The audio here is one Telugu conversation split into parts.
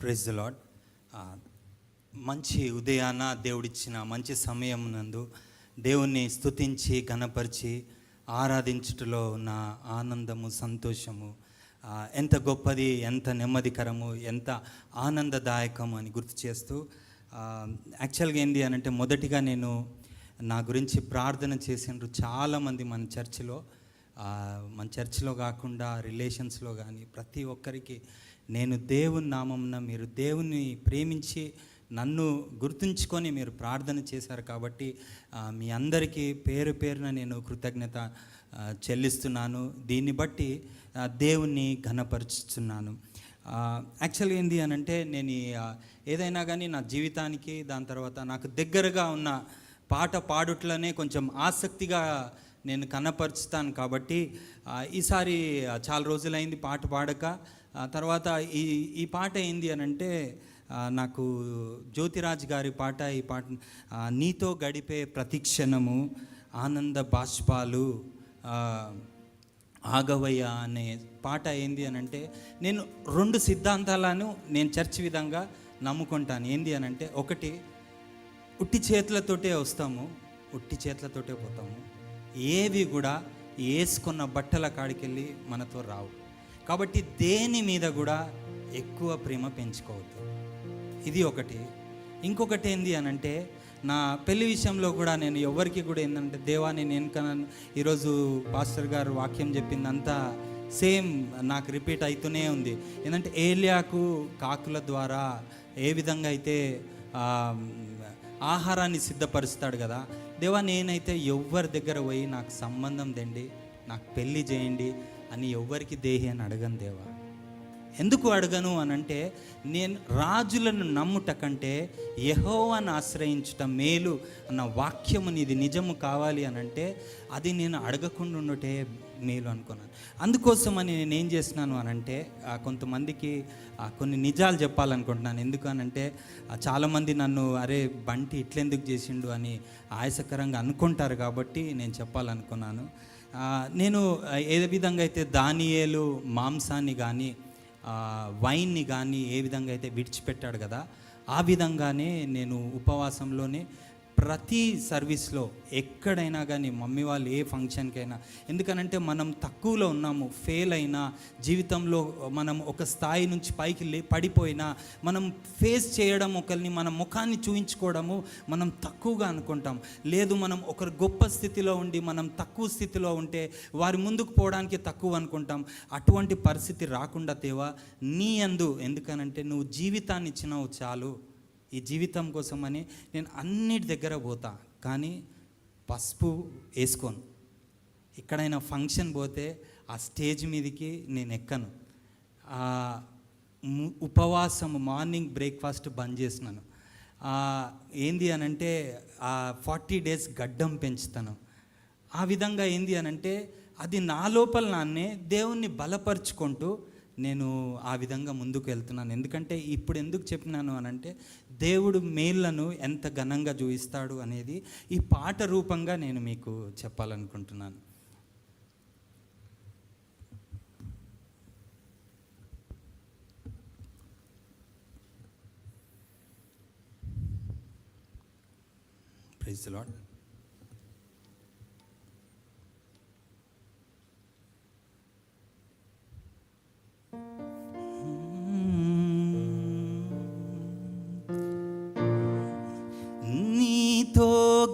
ప్రైజ్ ద లాడ్ మంచి ఉదయాన దేవుడిచ్చిన మంచి సమయం నందు దేవుణ్ణి స్తుతించి గణపరిచి ఆరాధించుటలో ఉన్న ఆనందము సంతోషము ఎంత గొప్పది ఎంత నెమ్మదికరము ఎంత ఆనందదాయకము అని గుర్తు చేస్తూ యాక్చువల్గా ఏంటి అని అంటే మొదటిగా నేను నా గురించి ప్రార్థన చేసిండ్రు చాలామంది మన చర్చిలో. మన చర్చిలో కాకుండా రిలేషన్స్లో కానీ ప్రతి ఒక్కరికి నేను దేవుని నామంన మీరు దేవుని ప్రేమించి నన్ను గుర్తుంచుకొని మీరు ప్రార్థన చేశారు కాబట్టి మీ అందరికీ పేరు పేరున నేను కృతజ్ఞత చెల్లిస్తున్నాను. దీన్ని బట్టి దేవుణ్ణి ఘనపరుచుతున్నాను యాక్చువల్గా ఏంటి అని అంటే నేను ఏదైనా కానీ నా జీవితానికి దాని తర్వాత నాకు దగ్గరగా ఉన్న పాట పాడుట్లనే కొంచెం ఆసక్తిగా నేను కనపరుచుతాను కాబట్టి ఈసారి చాలా రోజులైంది పాట పాడక తర్వాత ఈ ఈ పాట ఏంది అని అంటే నాకు జ్యోతిరాజ్ గారి పాట ఈ పాట నీతో గడిపే ప్రతిక్షణము ఆనంద బాష్పాలు ఆగవయ్య అనే పాట ఏంది అని అంటే నేను రెండు సిద్ధాంతాలను నేను చర్చ్ విధంగా నమ్ముకుంటాను. ఏంది అని అంటే ఒకటి ఉట్టి చేతులతోటే వస్తాము ఉట్టి చేతులతోటే పోతాము. ఏవి కూడా వేసుకున్న బట్టల కాడికెళ్ళి మనతో రావు. కాబట్టి దేని మీద కూడా ఎక్కువ ప్రేమ పెంచుకోవద్దు. ఇది ఒకటి. ఇంకొకటి ఏంది అని అంటే నా పెళ్ళి విషయంలో కూడా నేను ఎవరికి కూడా ఏంటంటే దేవా నేను వెనుకన ఈరోజు పాస్టర్ గారు వాక్యం చెప్పిందంతా సేమ్ నాకు రిపీట్ అవుతూనే ఉంది. ఏంటంటే ఏలియాకు కాకుల ద్వారా ఏ విధంగా అయితే ఆహారాన్ని సిద్ధపరుస్తాడు కదా దేవా నేనైతే ఎవ్వరి దగ్గర పోయి నాకు సంబంధం తెండి నాకు పెళ్ళి చేయండి అని ఎవ్వరికి దేహి అని అడగను దేవా. ఎందుకు అడగను అని అంటే నేను రాజులను నమ్ముట కంటే యహోవాను ఆశ్రయించుట మేలు అన్న వాక్యము నీది నిజము కావాలి అని అంటే అది నేను అడగకుండా ఉండటే మేలు అనుకున్నాను. అందుకోసమని నేను ఏం చేస్తున్నాను అని అంటే కొంతమందికి కొన్ని నిజాలు చెప్పాలనుకుంటున్నాను. ఎందుకు అని అంటే చాలామంది నన్ను అరే బంటి ఇట్లెందుకు చేసిండు? అని ఆయాసకరంగా అనుకుంటారు కాబట్టి నేను చెప్పాలనుకున్నాను. నేను ఏ విధంగా అయితే దానియేలు మాంసాన్ని కానీ వైన్ని కానీ ఏ విధంగా అయితే విడిచిపెట్టాడు కదా ఆ విధంగానే నేను ఉపవాసంలోనే ప్రతి సర్వీస్లో ఎక్కడైనా కానీ మమ్మీ వాళ్ళు ఏ ఫంక్షన్కైనా ఎందుకనంటే మనం తక్కువలో ఉన్నాము ఫెయిల్ అయినా జీవితంలో మనం ఒక స్థాయి నుంచి పైకి లే పడిపోయినా మనం ఫేస్ చేయడం ఒకరిని మన ముఖాన్ని చూయించుకోవడము మనం తక్కువగా అనుకుంటాం. లేదు మనం ఒకరు గొప్ప స్థితిలో ఉండి మనం తక్కువ స్థితిలో ఉంటే వారి ముందుకు పోవడానికి తక్కువ అనుకుంటాం. అటువంటి పరిస్థితి రాకుండా తేవా నీ అందు ఎందుకనంటే నువ్వు జీవితాన్ని ఇచ్చినావు చాలు. ఈ జీవితం కోసమని నేను అన్నిటి దగ్గర పోతా కానీ పసుపు వేసుకోను. ఎక్కడైనా ఫంక్షన్ పోతే ఆ స్టేజ్ మీదకి నేను ఎక్కను. ఉపవాసం మార్నింగ్ బ్రేక్ఫాస్ట్ బంద్ చేసినాను. ఏంది అని అంటే ఆ ఫార్టీ డేస్ గడ్డం పెంచుతాను. ఆ విధంగా ఏంది అని అంటే అది నా లోపల నాన్నే దేవుణ్ణి బలపరుచుకుంటూ నేను ఆ విధంగా ముందుకు వెళ్తున్నాను ఎందుకంటే ఇప్పుడు ఎందుకు చెప్పినాను అని అంటే దేవుడు మేళ్ళను ఎంత ఘనంగా చూపిస్తాడు అనేది ఈ పాట రూపంగా నేను మీకు చెప్పాలనుకుంటున్నాను. ప్రైజ్ లాడ్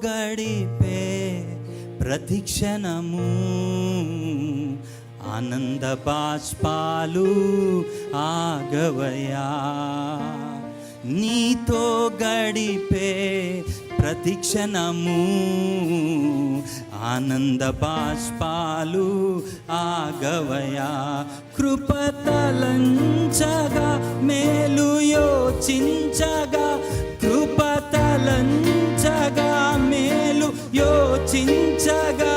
గడిపే ప్రతిక్షణము ఆనంద బాష్పాలు ఆగవయా నీతో గడిపే ప్రతిక్షణము ఆనంద బాష్పాలు ఆగవయా. కృపతలంచగా మేలు యోచించగా. కృపతలంచగా మేలు యోచించగా.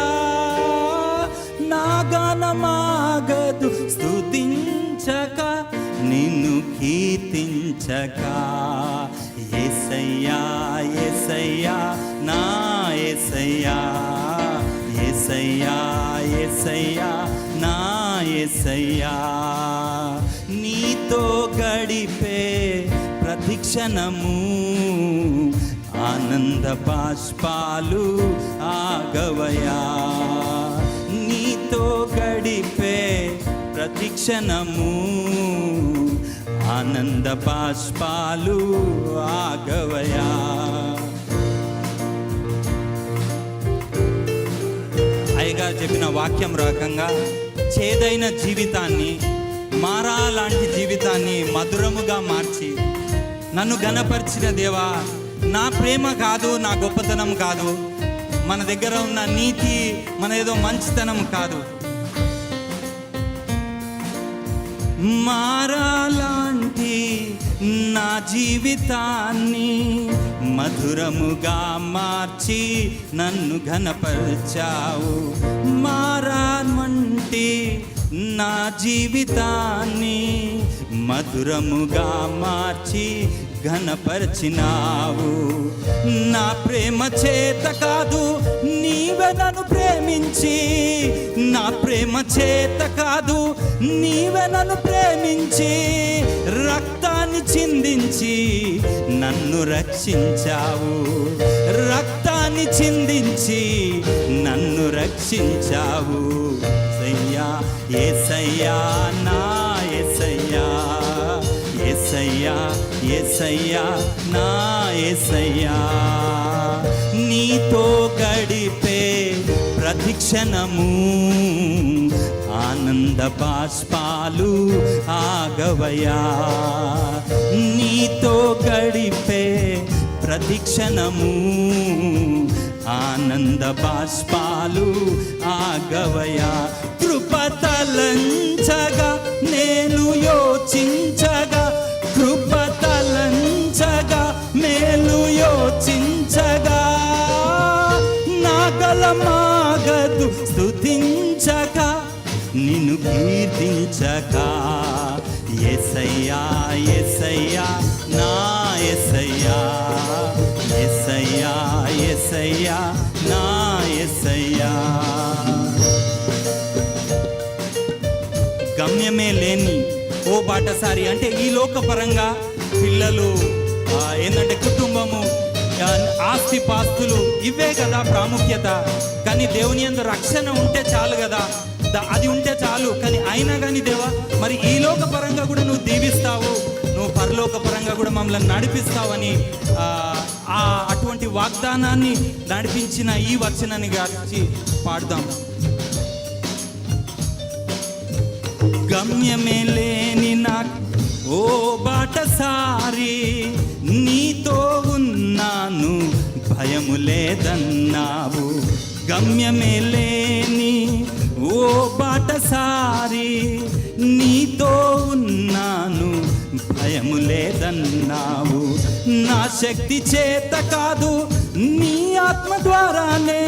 నాగనమాగదు స్తుతించక నిన్ను కీర్తించక ఎసయ్యా ఎసయ్యా నా ఎసయ్యా ఎసయ్యా ఎసయ్యా నా ఎసయ్యా నీతో గడిపే ప్రతిక్షణము ఆనంద బాష్పాలు ఆగవయా. నీతో గడిపే ప్రతిక్షణము ఆనంద బాష్పాలు ఆగవయా. అయ్యగారు చెప్పిన వాక్యం రకంగా చేదైన జీవితాన్ని మారా లాంటి జీవితాన్ని మధురముగా మార్చి నన్ను గనపరిచిన దేవా నా ప్రేమ కాదు నా గొప్పతనం కాదు మన దగ్గర ఉన్న నీతి మన ఏదో మంచితనం కాదు. మారాలాంటి నా జీవితాన్ని మధురముగా మార్చి నన్ను ఘనపరిచావు. మారాన్వంటి నా జీవితాన్ని మధురముగా మార్చి ఘనపరిచినావు నా ప్రేమ చేత కాదు నీవే నన్ను ప్రేమించి. నా ప్రేమ చేత కాదు నీవే నన్ను ప్రేమించి. రక్తాన్ని చిందించి నన్ను రక్షించావు. రక్తాన్ని చిందించి నన్ను రక్షించావు. సయ్యా ఏసయ్యా నా ఎసయ్యా నా ఎసయ్యా నీతో గడిపే ప్రతిక్షణము ఆనంద బాష్పాలు ఆగవయా నీతో గడిపే ప్రతిక్షణము ఆనంద బాష్పాలు ఆగవయా కృపతలంచగా నేను యోచించ స్థుతించక నిన్ను కీర్తించక. ఎసయ్యా ఎసయ్యా నా ఎసయ్యా ఎసయ్యా ఎసయ్యా నా ఎసయ్యా గమ్యమే లేని ఓ బాటసారి అంటే ఈ లోకపరంగా పిల్లలు ఆ, ఏంటంటే కుటుంబము ఆస్తి పాస్తులు ఇవే కదా ప్రాముఖ్యత. కానీ దేవుని యందు రక్షణ ఉంటే చాలు కదా. అది ఉంటే చాలు. కానీ అయినా కానీ దేవా మరి ఈ లోక పరంగా కూడా నువ్వు దీవిస్తావు. నువ్వు పరలోక పరంగా కూడా మమ్మల్ని నడిపిస్తావని ఆ, ఆ అటువంటి వాగ్దానాన్ని నడిపించిన ఈ వచనాన్ని గారించి పాడదాం. గమ్యమే లేని నాకు ఓ బాటసారి నీతో ఉన్నాను భయము లేదన్నావు. గమ్యమే లేని ఓ బాటసారి నీతో ఉన్నాను భయము లేదన్నావు. నా శక్తి చేత కాదు నీ ఆత్మ ద్వారానే.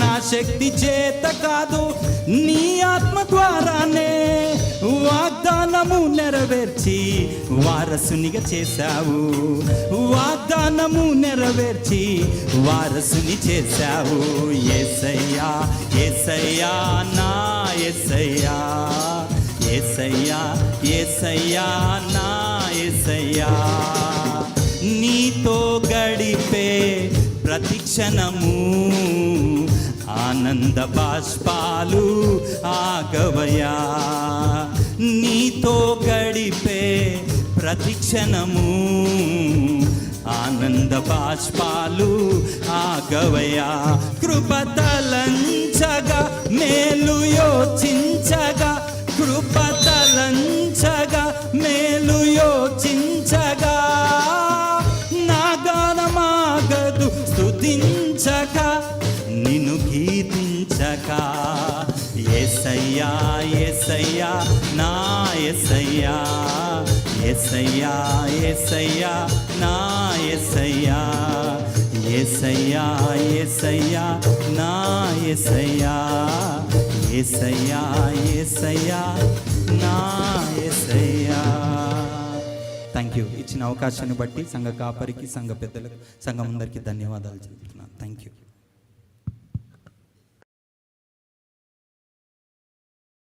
నా శక్తి చేత కాదు నీ ఆత్మ ద్వారానే. వా వాగ్దానము నెరవేర్చి వారసునిగా చేశావు. వాగ్దానము నెరవేర్చి వారసుని చేశావు. ఎసయ్యా ఎసయ్యా నా ఎసయ్యా ఎసయ్యా ఎసయ్యా నా ఎసయ్యా నీతో గడిపే ప్రతిక్షణము ఆనంద బాష్పాలు ఆగవయా నీతో గడిపే ప్రతిక్షణము ఆనంద బాష్పాలు ఆగవయా కృపతలంచగా మేలు యోచించగా. కృపతలంచగా మేలు యోచించగా. నా గానమాగదు నిన్ను గీతించక. ఎసయ్యా ఎసయ్యా నా ఎసయ్యా ఎసయ్యా ఎసయ్యా నా ఎసయ్యా ఎసయ్యా ఎసయ్యా నా ఎసయ్యా ఎసయ్యా ఎసయ్యా నా ఎసయ్యా థ్యాంక్ యూ ఇచ్చిన అవకాశాన్ని బట్టి సంఘ కాపరికి సంఘ పెద్దలకు సంఘం అందరికీ ధన్యవాదాలు చెప్తున్నాను. Thank you